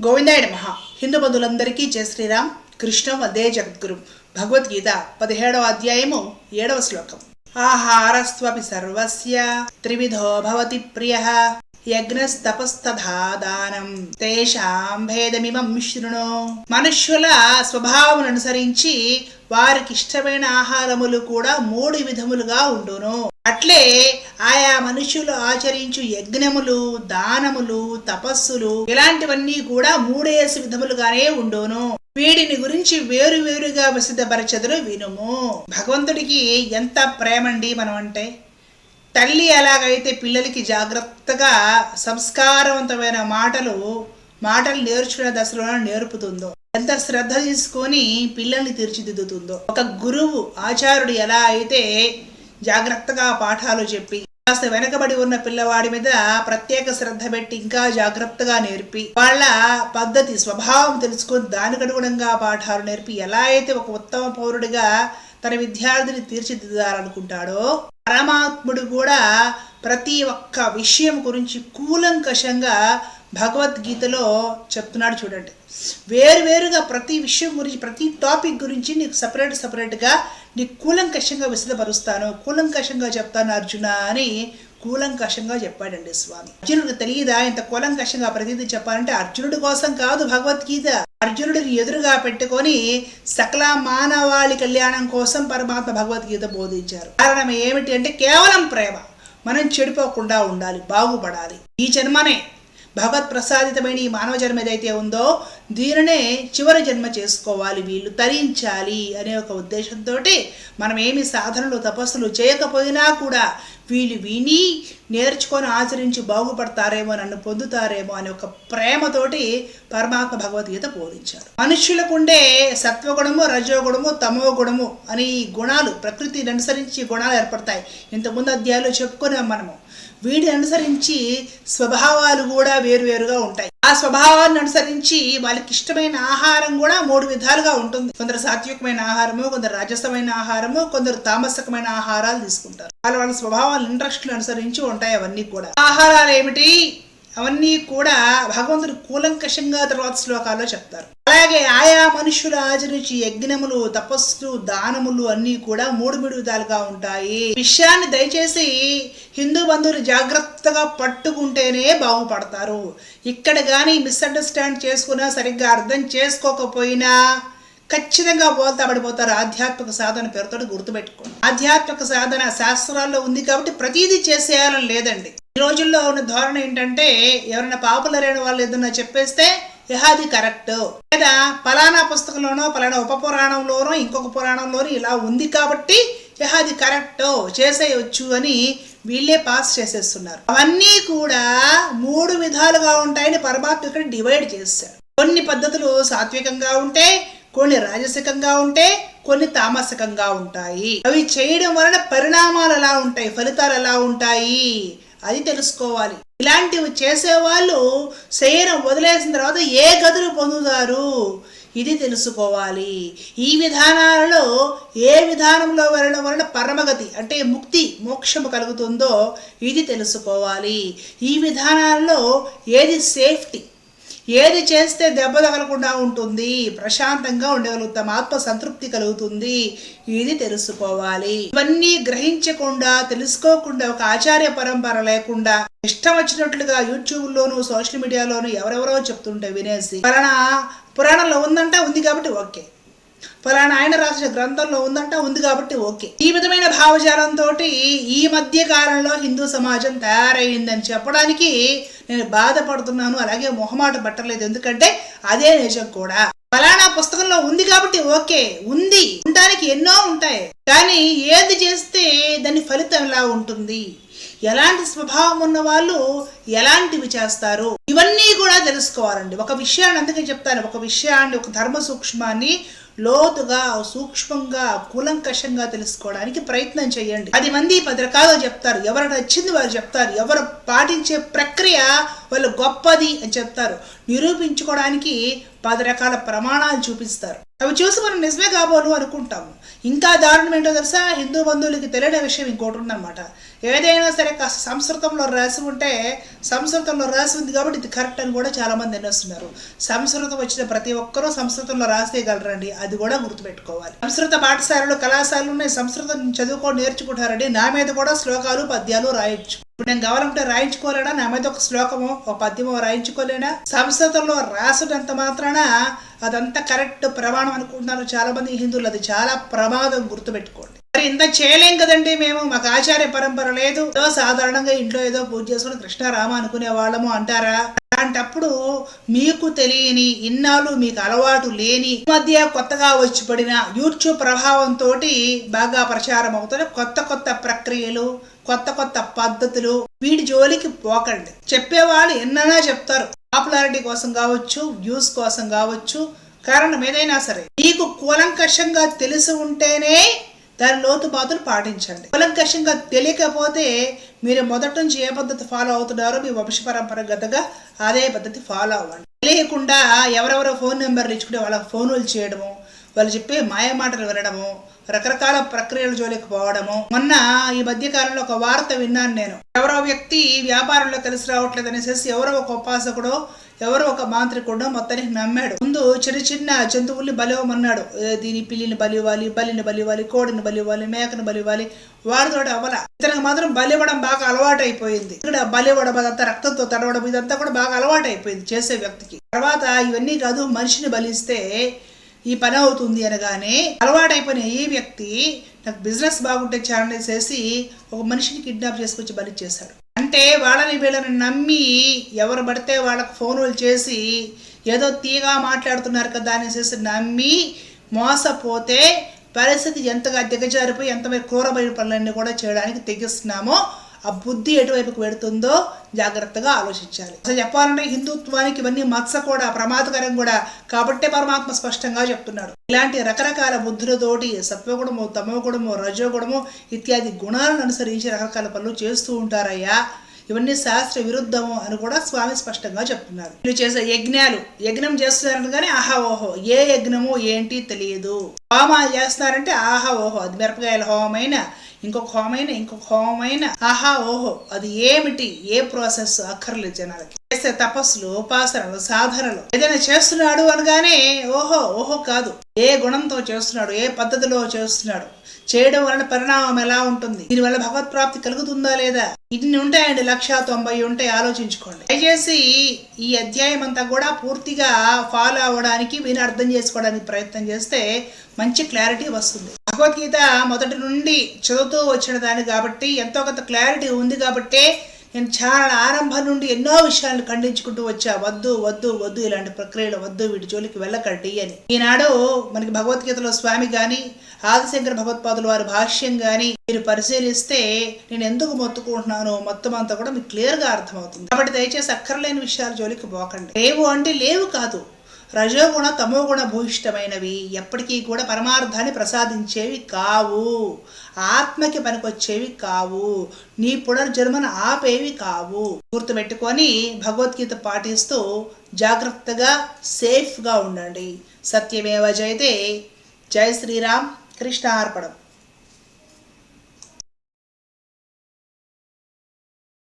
గోవిందాయుడు మహా హిందూ బంధువులందరికీ జయ శ్రీరామ్. కృష్ణ వందే జగద్గురు. భగవద్గీత పదిహేడవ అధ్యాయము ఏడవ శ్లోకం. ఆహారస్వపి సర్వస్య త్రివిధో భవతి ప్రియ. యజ్ఞస్తపస్తథా దానం తేషాం భేదమిమం శృణు మనుష్యుల స్వభావం అనుసరించి వారికి ఇష్టమైన ఆహారములు కూడా మూడు విధములుగా ఉండును. అట్లే ఆయా మనుషులు ఆచరించు యజ్ఞములు దానములు తపస్సులు ఇలాంటివన్నీ కూడా మూడేసి విధములుగానే ఉండును. వీడిని గురించి వేరు వేరుగా విసిద్ధపరచదురు వినుము. భగవంతుడికి ఎంత ప్రేమండి మనం అంటే తల్లి ఎలాగైతే పిల్లలకి జాగ్రత్తగా సంస్కారవంతమైన మాటలు మాటలు నేర్చుకునే దశలో నేర్పుతుందో ఎంత శ్రద్ధ తీసుకొని పిల్లల్ని తీర్చిదిద్దుతుందో ఒక గురువు ఆచార్యుడు ఎలా అయితే జాగ్రత్తగా పాఠాలు చెప్పి కాస్త వెనకబడి ఉన్న పిల్లవాడి మీద ప్రత్యేక శ్రద్ధ పెట్టి ఇంకా జాగ్రత్తగా నేర్పి వాళ్ళ పద్ధతి స్వభావం తెలుసుకొని దానికి అనుగుణంగా పాఠాలు నేర్పి ఎలా అయితే ఒక ఉత్తమ పౌరుడిగా తన విద్యార్థిని తీర్చిదిద్దాలనుకుంటాడో పరమాత్ముడు కూడా ప్రతి ఒక్క విషయం గురించి కూలంకషంగా భగవద్గీతలో చెప్తున్నాడు చూడండి. వేరువేరుగా ప్రతి విషయం గురించి ప్రతి టాపిక్ గురించి నీకు సపరేట్ సపరేట్గా నీ కూలంకషంగా విశదపరుస్తాను కూలంకషంగా చెప్తాను అర్జున అని కూలంకషంగా చెప్పాడండి స్వామి. అర్జునుడికి తెలియదా? ఇంత కూలంకషంగా ప్రతిదీ చెప్పాలంటే అర్జునుడి కోసం కాదు భగవద్గీత. అర్జునుడిని ఎదురుగా పెట్టుకొని సకల మానవాళి కళ్యాణం కోసం పరమాత్మ భగవద్గీత బోధించారు. కారణం ఏమిటి అంటే కేవలం ప్రేమ. మనం చెడిపోకుండా ఉండాలి బాగుపడాలి. ఈ జన్మనే భగవత్ ప్రసాదితమైన ఈ మానవ జన్మ ఏదైతే ఉందో దీనినే చివరి జన్మ చేసుకోవాలి వీళ్ళు తరించాలి అనే ఒక ఉద్దేశంతో మనం ఏమి సాధనలు తపస్సులు చేయకపోయినా కూడా వీళ్ళు విని నేర్చుకొని ఆచరించి బాగుపడతారేమో నన్ను పొందుతారేమో అనే ఒక ప్రేమతోటి పరమాత్మ భగవద్గీత బోధించారు. మనుషులకుండే సత్వగుణము రజోగుణము తమో గుణము అనే ఈ గుణాలు ప్రకృతిని అనుసరించి గుణాలు ఏర్పడతాయి. ఇంతకుముందు అధ్యాయంలో చెప్పుకున్నాం మనము. వీటిని అనుసరించి స్వభావాలు కూడా వేరువేరుగా ఉంటాయి. ఆ స్వభావాన్ని అనుసరించి వాళ్ళకి ఇష్టమైన ఆహారం కూడా మూడు విధాలుగా ఉంటుంది. కొందరు సాత్వికమైన ఆహారము కొందరు రాజసమైన ఆహారము కొందరు తామసకమైన ఆహారాలు తీసుకుంటారు. వాళ్ళ వాళ్ళ స్వభావాలు ఇంట్రెస్ట్లు అనుసరించి ఉంటాయి అవన్నీ కూడా. ఆహారాలు ఏమిటి? అవన్నీ కూడా భగవంతుడు కూలంకషంగా తర్వాత శ్లోకాల్లో చెప్తారు. అలాగే ఆయా మనుషులు ఆచరించి యజ్ఞములు తపస్సులు దానములు అన్నీ కూడా మూడు మూడు విధాలుగా ఉంటాయి. విషయాన్ని దయచేసి హిందూ బంధువులు జాగ్రత్తగా పట్టుకుంటేనే బాగుపడతారు. ఇక్కడ కానీ మిస్అండర్స్టాండ్ చేసుకున్నా సరిగ్గా అర్థం చేసుకోకపోయినా ఖచ్చితంగా బోల్తా పడిపోతారు ఆధ్యాత్మిక సాధన పేరుతో గుర్తుపెట్టుకోండి. ఆధ్యాత్మిక సాధన శాస్త్రాల్లో ఉంది కాబట్టి ప్రతిదీ చేసేయాలని లేదండి. ఈ రోజుల్లో ఉన్న ధోరణి ఏంటంటే ఎవరైనా పాపులర్ అయిన వాళ్ళు ఏదన్నా చెప్పేస్తే యహాది కరెక్ట్. లేదా ఫలానా పుస్తకంలోనో ఫలానా ఉప పురాణంలోనో ఇంకొక పురాణంలోనో ఇలా ఉంది కాబట్టి యహాది కరెక్ట్ చేసేయచ్చు అని వీళ్ళే పాస్ చేసేస్తున్నారు. అవన్నీ కూడా మూడు విధాలుగా ఉంటాయని పరమాత్మ ఇక్కడ డివైడ్ చేశారు కొన్ని పద్ధతులు సాత్వికంగా ఉంటే కొన్ని రాజసికంగా ఉంటే కొన్ని తామసికంగా ఉంటాయి. అవి చేయడం వలన పరిణామాలు ఎలా ఉంటాయి ఫలితాలు ఎలా ఉంటాయి అది తెలుసుకోవాలి. ఇలాంటివి చేసేవాళ్ళు శరీరం వదిలేసిన తర్వాత ఏ గదులు పొందుతారు? ఇది తెలుసుకోవాలి. ఈ విధానాలలో ఏ విధానంలో వెళ్ళడం వలన పరమగతి అంటే ముక్తి మోక్షము కలుగుతుందో ఇది తెలుసుకోవాలి. ఈ విధానాలలో ఏది సేఫ్టీ? ఏది చేస్తే దెబ్బ తగలకుండా ఉంటుంది ప్రశాంతంగా ఉండగలుగుతాం ఆత్మ సంతృప్తి కలుగుతుంది ఇది తెలుసుకోవాలి. ఇవన్నీ గ్రహించకుండా తెలుసుకోకుండా ఒక ఆచార్య పరంపర లేకుండా ఇష్టం వచ్చినట్లుగా యూట్యూబ్లోను సోషల్ మీడియాలోను ఎవరెవరో చెప్తుంటే వినేసి ఫలానా పురాణంలో ఉందంట ఉంది కాబట్టి ఓకే. ఫలానా ఆయన రాసిన గ్రంథంలో ఉందంట ఉంది కాబట్టి ఓకే. ఈ విధమైన భావజాలంతో ఈ మధ్య కాలంలో హిందూ సమాజం తయారైందని చెప్పడానికి నేను బాధపడుతున్నాను అలాగే మొహమాట పట్టలేదు. ఎందుకంటే అదే నిజం కూడా. ఫలానా పుస్తకంలో ఉంది కాబట్టి ఓకే ఉంది. ఉండడానికి ఎన్నో ఉంటాయి. కానీ ఏది చేస్తే దాని ఫలితం ఎలా ఉంటుంది? ఎలాంటి స్వభావం ఉన్న వాళ్ళు ఎలాంటివి చేస్తారు? ఇవన్నీ కూడా తెలుసుకోవాలండి. ఒక విషయాన్ని అందుకే చెప్తాను. ఒక విషయాన్ని ఒక ధర్మ సూక్ష్మాన్ని లోతుగా సూక్ష్మంగా కూలంకషంగా తెలుసుకోవడానికి ప్రయత్నం చేయండి. పది మంది పది రకాలుగా చెప్తారు. ఎవరు నచ్చింది వారు చెప్తారు. ఎవరు పాటించే ప్రక్రియ వాళ్ళు గొప్పది అని చెప్తారు. నిరూపించుకోవడానికి పది రకాల ప్రమాణాలు చూపిస్తారు. అవి చూసి మనం నిజమే కాబోలు అనుకుంటాము. ఇంకా దారుణం ఏంటో తెలుసా? హిందూ బంధువులకి తెలియని విషయం ఇంకోటి ఉందన్నమాట. ఏదైనా సరే కాస్త సంస్కృతంలో రాసి ఉంటే సంస్కృతంలో రాసి ఉంది కాబట్టి ఇది కరెక్ట్ అని కూడా చాలా మంది సంస్కృతం వచ్చిన ప్రతి ఒక్కరూ సంస్కృతంలో రాసేయగలరండి అది కూడా గుర్తుపెట్టుకోవాలి. సంస్కృత పాఠశాలలు కళాశాలలు ఉన్నాయి. సంస్కృతం చదువుకొని నేర్చుకుంటారండి. నా మీద కూడా శ్లోకాలు పద్యాలు రాయొచ్చు. ఇప్పుడు నేను కావాలంటే రాయించుకోలేడా? నా మీద ఒక శ్లోకము ఒక పద్యమో రాయించుకోలేనా సంస్కృతంలో రాసినంత మాత్రాన అదంతా కరెక్ట్ ప్రమాణం అనుకుంటున్నారు చాలా మంది హిందువులు. అది చాలా ప్రమాదం గుర్తుపెట్టుకోండి. మరి ఇంత చేయలేం కదండి మేము. మాకు ఆచార్య పరంపర లేదు. ఏదో సాధారణంగా ఇంట్లో ఏదో పూజ చేసుకుని కృష్ణారామ అనుకునే వాళ్ళము అంటారా? అలాంటప్పుడు మీకు తెలియని ఇన్నాళ్ళు మీకు అలవాటు లేని ఈ మధ్య కొత్తగా వచ్చి పడిన యూట్యూబ్ ప్రభావంతో బాగా ప్రచారం అవుతున్న కొత్త కొత్త ప్రక్రియలు కొత్త కొత్త పద్ధతులు వీటి జోలికి పోకండి. చెప్పేవాళ్ళు ఎన్నైనా చెప్తారు. పాపులారిటీ కోసం కావచ్చు వ్యూస్ కోసం కావచ్చు కారణం ఏదైనా సరే. మీకు కూలంకషంగా తెలిసి ఉంటేనే దాని లోతుపాతులు పాటించండి. కూలంకషంగా తెలియకపోతే మీరు మొదటి నుంచి ఏ పద్ధతి ఫాలో అవుతున్నారో మీ వంశ పరంపరగతగా అదే పద్ధతి ఫాలో అవ్వండి. తెలియకుండా ఎవరెవరో ఫోన్ నెంబర్లు ఇచ్చుకుంటే వాళ్ళకి ఫోన్లు చేయడము వాళ్ళు చెప్పే మాయ మాటలు వినడము రకరకాల ప్రక్రియల జోలికి పోవడము. మొన్న ఈ మధ్య కాలంలో ఒక వార్త విన్నాను నేను. ఎవరో వ్యక్తి వ్యాపారంలో కలిసి రావట్లేదు అనేసి ఎవరో ఒక ఉపాసకుడో ఎవరో ఒక మాంత్రికుడో మొత్తానికి నమ్మాడు. ముందు చిన్న చిన్న జంతువుల్ని బలివమన్నాడు దీని పిల్లిని బలివ్వాలి బలిని బలివ్వాలి కోడిని బలివ్వాలి మేకను బలివ్వాలి. వారితో అవ్వాల. ఇతనికి మాత్రం బలివ్వడం బాగా అలవాటు అయిపోయింది ఇక్కడ బలివ్వడం అదంతా రక్తంతో తడవడం ఇదంతా కూడా బాగా అలవాటు అయిపోయింది చేసే వ్యక్తికి. తర్వాత ఇవన్నీ కాదు మనిషిని బలిస్తే ఈ పని అవుతుంది అనగానే అలవాటైపోయిన ఈ వ్యక్తి నాకు బిజినెస్ బాగుంటే ఛానల్ చేసి ఒక మనిషిని కిడ్నాప్ చేసుకొచ్చి బలి చేశాడు. అంటే వాళ్ళని వీళ్ళని నమ్మి ఎవరు పడితే వాళ్ళకు ఫోన్లు చేసి ఏదో తీగా మాట్లాడుతున్నారు కదా అనేసి నమ్మి మోసపోతే పరిస్థితి ఎంతగా దిగజారిపోయి ఎంత క్రూరమైన పనులన్నీ కూడా చేయడానికి తెగిస్తున్నామో ఆ బుద్ధి ఎటువైపుకు వెడుతుందో జాగ్రత్తగా ఆలోచించాలి. అసలు చెప్పాలంటే హిందుత్వానికి ఇవన్నీ మత్స కూడా ప్రమాదకరం కూడా కాబట్టే పరమాత్మ స్పష్టంగా చెప్తున్నాడు. ఇలాంటి రకరకాల బుద్ధులతోటి సత్వగుణము తమోగుణము రజోగుణము ఇత్యాది గుణాలను అనుసరించి రకరకాల పనులు చేస్తూ ఉంటారయ్యా. ఇవన్నీ శాస్త్ర విరుద్ధము అని కూడా స్వామి స్పష్టంగా చెప్తున్నారు. వీళ్ళు చేసే యజ్ఞాలు యజ్ఞం చేస్తున్నారని కానీ ఆహా ఓహో ఏ యజ్ఞము ఏంటి తెలియదు. హోమాలు చేస్తున్నారంటే ఆహా ఓహో అది మిరపకాయల హోమైనా ఇంకొక హోమైన ఇంకొక హోమైన ఆహా ఓహో అది ఏమిటి? ఏ ప్రాసెస్? అక్కర్లేదు జనాలకి. చేసే తపస్సులు ఉపాసనలు సాధనలు. ఏదైనా చేస్తున్నాడు అనగానే ఓహో ఓహో కాదు. ఏ గుణంతో చేస్తున్నాడు? ఏ పద్ధతిలో చేస్తున్నాడు? చేయడం వలన పరిణామం ఎలా ఉంటుంది? దీనివల్ల భగవత్ ప్రాప్తి కలుగుతుందా లేదా? ఇన్ని ఉంటాయండి లక్ష తొంభై ఉంటాయి ఆలోచించుకోండి. దయచేసి ఈ అధ్యాయం అంతా కూడా పూర్తిగా ఫాలో అవ్వడానికి మీరు అర్థం చేసుకోవడానికి ప్రయత్నం చేస్తే మంచి క్లారిటీ వస్తుంది. భగవద్గీత మొదటి నుండి చదువుతూ వచ్చిన దాన్ని కాబట్టి ఎంతో కొంత క్లారిటీ ఉంది కాబట్టే నేను చాలా ఆరంభం నుండి ఎన్నో విషయాలను ఖండించుకుంటూ వచ్చా. వద్దు వద్దు వద్దు ఇలాంటి ప్రక్రియలు వద్దు వీటి జోలికి వెళ్ళకండి అని. ఈనాడు మనకి భగవద్గీతలో స్వామి గాని ఆదిశంకర భగవత్పాదులు వారి భాష్యం గాని మీరు పరిశీలిస్తే నేను ఎందుకు మొత్తుకుంటున్నాను మొత్తం అంతా కూడా మీకు క్లియర్గా అర్థమవుతుంది. కాబట్టి దయచేసి అక్కర్లేని విషయాలు జోలికి పోకండి. లేవు అంటే లేవు కాదు. రజోగుణ తమోగుణ భూయిష్టమైనవి. ఎప్పటికీ కూడా పరమార్థాన్ని ప్రసాదించేవి కావు. ఆత్మకి పనికొచ్చేవి కావు. నీ పునర్జన్మను ఆపేవి కావు. గుర్తుపెట్టుకొని భగవద్గీత పాటిస్తూ జాగ్రత్తగా సేఫ్గా ఉండండి. సత్యమేవ జయతే. జై శ్రీరామ్. కృష్ణార్పణం.